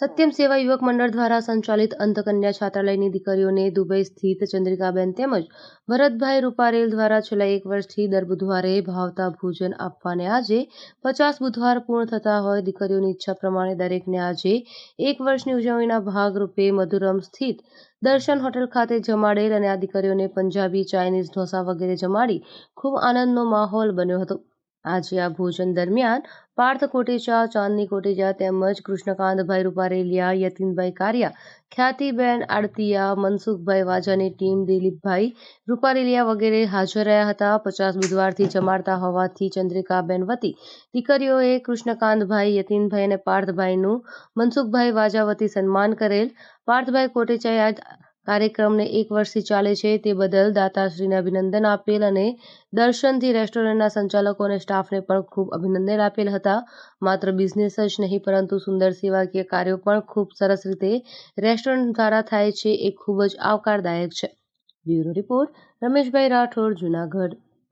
સત્યમ સેવા યુવક મંડળ દ્વારા સંચાલિત અંતકન્યા છાત્રાલયની દીકરીઓને દુબઈ સ્થિત ચંદ્રિકાબેન તેમજ ભરતભાઈ રૂપારેલ દ્વારા છેલ્લા એક વર્ષથી દર બુધવારે ભાવતા ભોજન આપવાને આજે પચાસ બુધવાર પૂર્ણ થતા હોય દીકરીઓની ઈચ્છા પ્રમાણે દરેકને આજે એક વર્ષની ઉજવણીના ભાગરૂપે મધુરમ સ્થિત દર્શન હોટેલ ખાતે જમાડેલ અને આ દીકરીઓને પંજાબી ચાઇનીઝ ઢોસા વગેરે જમાડી ખૂબ આનંદનો માહોલ બન્યો હતો. આજે આ ભોજન દરમિયાન પાર્થ કોટેચા, ચાંદની કોટેચા તેમજ કૃષ્ણકાંતભાઈ રૂપારેલિયા, યતીનભાઈ કારિયા, ખ્યાતિબેન આડતિયા, મનસુખભાઈ વાજાની ટીમ, દિલીપભાઈ રૂપારેલિયા વગેરે હાજર રહ્યા હતા. પચાસ બુધવારથી જમાડતા હોવાથી ચંદ્રિકાબેન વતી, દીકરીઓએ કૃષ્ણકાંતભાઈ, યતીનભાઈ અને પાર્થભાઈનું મનસુખભાઈ વાજા વતી સન્માન કરેલ. પાર્થભાઈ કોટેચાએ કાર્યક્રમને એક વર્ષથી ચાલે છે તે બદલ દાતાશ્રીને અભિનંદન આપેલ અને દર્શનથી રેસ્ટોરન્ટના સંચાલકો અને સ્ટાફને પણ ખૂબ અભિનંદન આપેલ હતા. માત્ર બિઝનેસ જ નહીં, પરંતુ સુંદર સેવાકીય કાર્યો પણ ખૂબ સરસ રીતે રેસ્ટોરન્ટ દ્વારા થાય છે. એ ખૂબ જ આવકારદાયક છે. Bureau report, Rameshbhai Rathod, Junagadh.